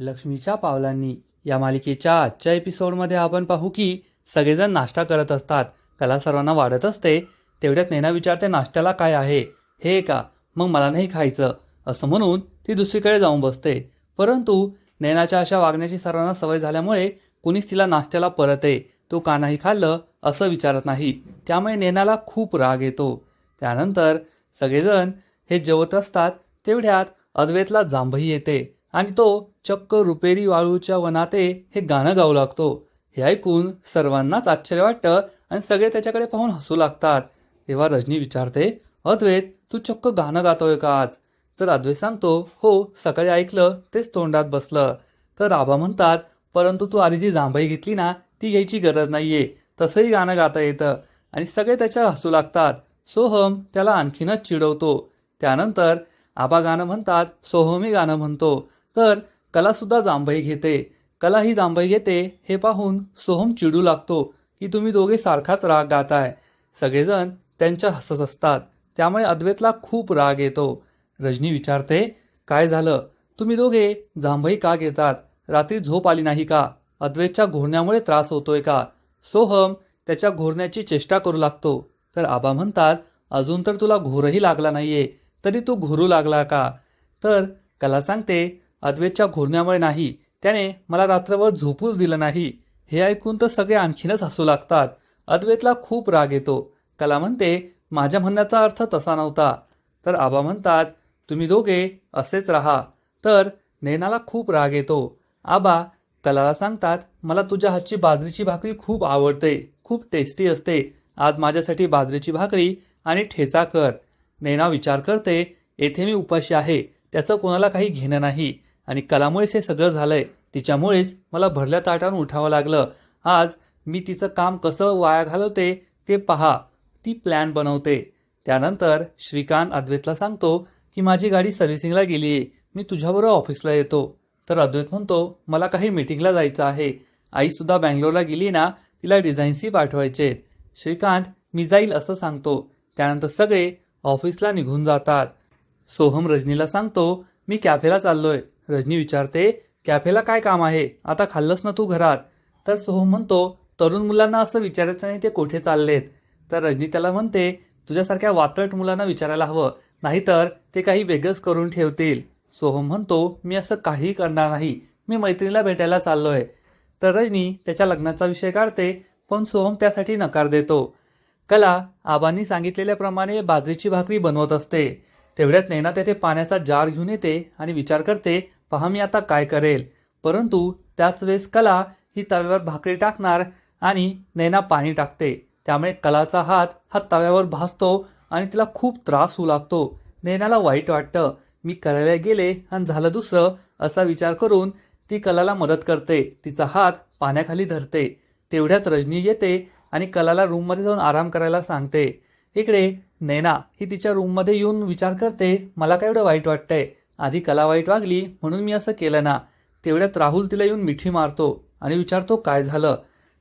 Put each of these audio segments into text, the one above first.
लक्ष्मीच्या पावलांनी. या मालिकेच्या आजच्या एपिसोडमध्ये आपण पाहू की सगळेजण नाश्ता करत असतात. कला सर्वांना वाढत असते. तेवढ्यात नेना विचारते नाश्त्याला काय आहे? हे का? मग मला नाही खायचं. असं म्हणून ती दुसरीकडे जाऊन बसते. परंतु नैनाच्या अशा वागण्याची सर्वांना सवय झाल्यामुळे कुणीच तिला नाश्त्याला परत. आहे तू का नाही खाल्लं असं विचारत नाही. त्यामुळे नेनाला खूप राग येतो. त्यानंतर सगळेजण हे जेवत असतात तेवढ्यात अद्वैतला जांभई येते. आणि तो चक्क रुपेरी वाळूच्या वनाते हे गाणं गाऊ लागतो. हे ऐकून सर्वांनाच आश्चर्य वाटतं आणि सगळे त्याच्याकडे पाहून हसू लागतात. तेव्हा रजनी विचारते अद्वैत तू चक्क गाणं गातोय का आज? तर अद्वैत सांगतो हो सकाळी ऐकलं तेच तोंडात बसलं. तर आबा म्हणतात परंतु तू आधी जी जांभई घेतली ना ती घ्यायची गरज नाहीये. तसंही गाणं गाता येतं. आणि सगळे त्याच्यावर हसू लागतात. सोहम त्याला आणखीनच चिडवतो. त्यानंतर आबा गाणं म्हणतात सोहमही गाणं म्हणतो. तर कलासुद्धा जांभई घेते. कला ही जांभई घेते. हे पाहून सोहम चिडू लागतो की तुम्ही दोघे सारखाच राग गाताय. सगळेजण त्यांच्या हसत असतात. त्यामुळे अद्वैतला खूप राग येतो. रजनी विचारते काय झालं? तुम्ही दोघे जांभई का घेतात? रात्री झोप आली नाही का? अद्वैतच्या घोरण्यामुळे त्रास होतोय का? सोहम त्याच्या घोरण्याची चेष्टा करू लागतो. तर आबा म्हणतात अजून तर तुला घोरही लागला नाहीये. तरी तू घोरू लागला का? तर कला सांगते अद्वैतच्या घोरण्यामुळे नाही त्याने मला रात्रभर झोपूच दिलं नाही. हे ऐकून तर सगळे आणखीनच हसू लागतात. अद्वैतला खूप राग येतो. कला म्हणते माझ्या म्हणण्याचा अर्थ तसा नव्हता. तर आबा म्हणतात तुम्ही दोघे असेच राहा. तर नैनाला खूप राग येतो. आबा कलाला सांगतात मला तुझ्या हातची बाजरीची भाकरी खूप आवडते खूप टेस्टी असते. आज माझ्यासाठी बाजरीची भाकरी आणि ठेचा कर. नैना विचार करते येथे मी उपाशी आहे त्याचं कोणाला काही घेणं नाही. आणि कलामुळेच हे सगळं झालंय. तिच्यामुळेच मला भरल्या ताटावरून उठावं लागलं. आज मी तिचं काम कसं वाया घालवते ते पहा. ती प्लॅन बनवते. त्यानंतर श्रीकांत अद्वैतला सांगतो की माझी गाडी सर्व्हिसिंगला गेली आहे मी तुझ्याबरोबर ऑफिसला येतो. तर अद्वैत म्हणतो मला काही मीटिंगला जायचं आहे. आईसुद्धा बँगलोरला गेली ना तिला डिझाईन्सही पाठवायचे श्रीकांत मी जाईल असं सांगतो. त्यानंतर सगळे ऑफिसला निघून जातात. सोहम रजनीला सांगतो मी कॅफेला चाललोय. रजनी विचारते कॅफेला काय काम आहे? आता खाल्लंस ना तू घरात? तर सोहम म्हणतो तरुण मुलांना असं विचारायचं नाही ते कुठे चाललेत? तर रजनी त्याला म्हणते तुझ्यासारख्या वात्रट मुलांना विचारायला हवं नाहीतर ते काही वेगळंच करून ठेवतील. सोहम म्हणतो मी असं काही करणार नाही मी मैत्रिणीला भेटायला चाललोय. तर रजनी त्याच्या लग्नाचा विषय काढते पण सोहम त्यासाठी नकार देतो. कला आबांनी सांगितलेल्याप्रमाणे बाजरीची भाकरी बनवत असते. तेवढ्यात नैना तेथे पाण्याचा जार घेऊन येते आणि विचार करते पहा मी आता काय करेल. परंतु त्याच वेळेस कला ही तव्यावर भाकरी टाकणार आणि नैना पाणी टाकते. त्यामुळे कलाचा हात हा तव्यावर भासतो आणि तिला खूप त्रास होऊ लागतो. नैनाला वाईट वाटतं. मी करायला गेले आणि झालं दुसरं असा विचार करून ती कलाला मदत करते. तिचा हात पाण्याखाली धरते. तेवढ्यात रजनी येते आणि कलाला रूममध्ये जाऊन आराम करायला सांगते. इकडे नैना ही तिच्या रूममध्ये येऊन विचार करते. मला काय एवढं वाईट वाटतंय? आधी कला वाईट वागली म्हणून मी असं केलं ना. तेवढ्यात राहुल तिला येऊन मिठी मारतो आणि विचारतो काय झालं?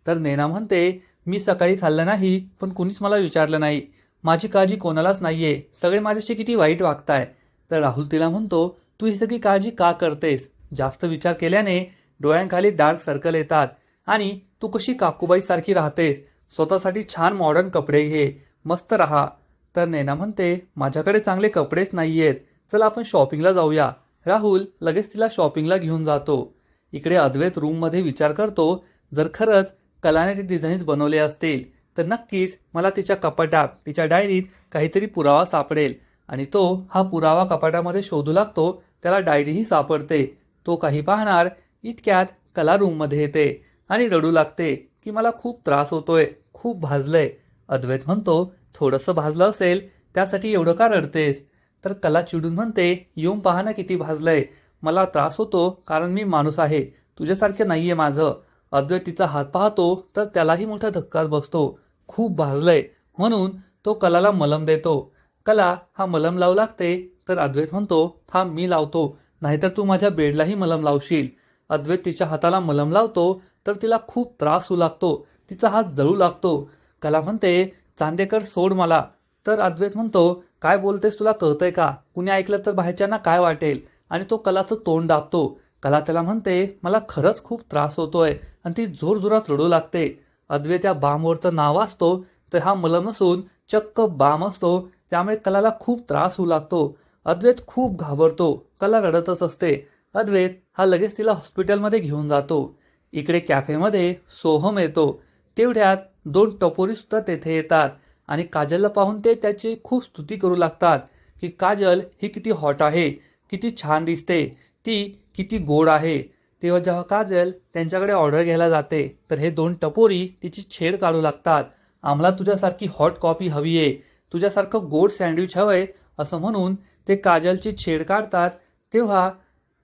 तर नेना म्हणते मी सकाळी खाल्लं नाही पण कुणीच मला विचारलं नाही. माझी काळजी कोणालाच नाहीये. सगळे माझ्याशी किती वाईट वागताय. तर राहुल तिला म्हणतो तू ही सगळी काळजी का करतेस? जास्त विचार केल्याने डोळ्यांखाली डार्क सर्कल येतात. आणि तू कशी काकूबाई सारखी राहतेस? स्वतःसाठी छान मॉडर्न कपडे घे. मस्त राहा. तर नैना म्हणते माझ्याकडे चांगले कपडेच नाहीयेत. चला आपण शॉपिंगला जाऊया. राहुल लगेच तिला शॉपिंगला घेऊन जातो. इकडे अद्वैत रूममध्ये विचार करतो जर खरंच कलाने ते डिझाईन्स बनवले असतील तर नक्कीच मला तिच्या कपाटात तिच्या डायरीत काहीतरी पुरावा सापडेल. आणि तो हा पुरावा कपाटामध्ये शोधू लागतो त्याला डायरीही सापडते. तो काही पाहणार इतक्यात कला रूममध्ये येते आणि रडू लागते की मला खूप त्रास होतोय खूप भाजलंय. अद्वैत म्हणतो थोडंसं भाजलं असेल त्यासाठी एवढं का रडतेस? तर कला चिडून म्हणते येऊन पहा ना किती भाजलंय. मला त्रास होतो कारण मी माणूस आहे. तुझ्यासारखं नाहीये माझं. अद्वैत तिचा हात पाहतो तर त्यालाही मोठा धक्काच बसतो. खूप भाजलंय. म्हणून तो कलाला मलम देतो. कला हा मलम लावू लागते. तर अद्वैत म्हणतो थांब मी लावतो. नाहीतर तू माझ्या बेडलाही मलम लावशील. अद्वैत तिच्या हाताला मलम लावतो तर तिला खूप त्रास होऊ लागतो. तिचा हात जळू लागतो. कला म्हणते चांदेकर सोड मला. तर अद्वैत म्हणतो काय बोलतेस तुला कळतंय का? कुणी ऐकलं तर बाहेरच्यांना काय वाटेल? आणि तो कलाचं तोंड दाबतो. कला त्याला म्हणते मला खरंच खूप त्रास होतोय आणि ती जोरजोरात रडू लागते. अद्वैत या बामवरचं नाव असतो तर हा मलम नसून चक्क बाम असतो त्यामुळे कलाला खूप त्रास होऊ लागतो. अद्वैत खूप घाबरतो कला रडतच असते. अद्वैत हा लगेच तिला हॉस्पिटलमध्ये घेऊन जातो. इकडे कॅफेमध्ये सोहम येतो. तेवढ्यात दोन टपोरी सुद्धा तेथे येतात. आणि काजलला पाहून ते त्याची खूप स्तुती करू लागतात की काजल ही किती हॉट आहे किती छान दिसते ती किती गोड आहे. तेव्हा जेव्हा काजल त्यांच्याकडे ऑर्डर घ्यायला जाते तर हे दोन टपोरी तिची छेड काढू लागतात. आम्हाला तुझ्यासारखी हॉट कॉफी हवी आहे तुझ्यासारखं गोड सँडविच हवंय असं म्हणून ते काजलची छेड काढतात. तेव्हा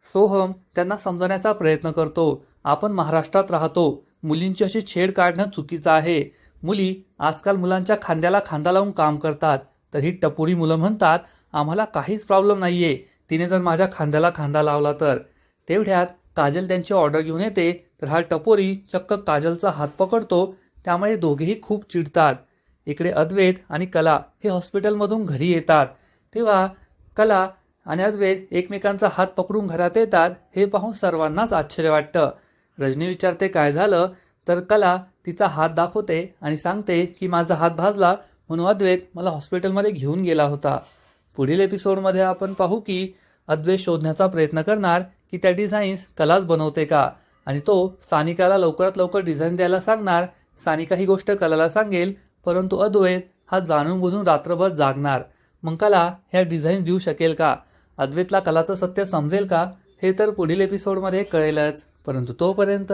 सोहम त्यांना समजण्याचा प्रयत्न करतो. आपण महाराष्ट्रात राहतो मुलींची अशी छेड काढणं चुकीचं आहे. मुली आजकाल मुलांच्या खांद्याला खांदा लावून काम करतात. तर ही टपोरी मुलं म्हणतात आम्हाला काहीच प्रॉब्लेम नाहीये. तिने जर माझ्या खांद्याला खांदा लावला तर. तेवढ्यात काजल त्यांची ऑर्डर घेऊन येते तर हा टपोरी चक्क काजलचा हात पकडतो. त्यामुळे दोघेही खूप चिडतात. इकडे अद्वैत आणि कला हे हॉस्पिटलमधून घरी येतात. तेव्हा कला आणि अद्वैत एकमेकांचा हात पकडून घरात येतात हे पाहून सर्वांनाच आश्चर्य वाटतं. रजनी विचारते काय झालं? तर कला तिचा हात दाखवते आणि सांगते की माझा हात भाजला म्हणून अद्वैत मला हॉस्पिटलमध्ये घेऊन गेला होता. पुढील एपिसोडमध्ये आपण पाहू की अद्वैत शोधण्याचा प्रयत्न करणार की त्या डिझाईन्स कलाच बनवते का? आणि तो सानिकाला लवकरात लवकर डिझाईन द्यायला सांगणार सानिका ही गोष्ट कलाला सांगेल परंतु अद्वैत हा जाणून बुजून रात्रभर जागणार. मग कला ह्या डिझाईन देऊ शकेल का? अद्वैतला कलाचं सत्य समजेल का? हे तर पुढील एपिसोडमध्ये कळेलच. परंतु तोपर्यंत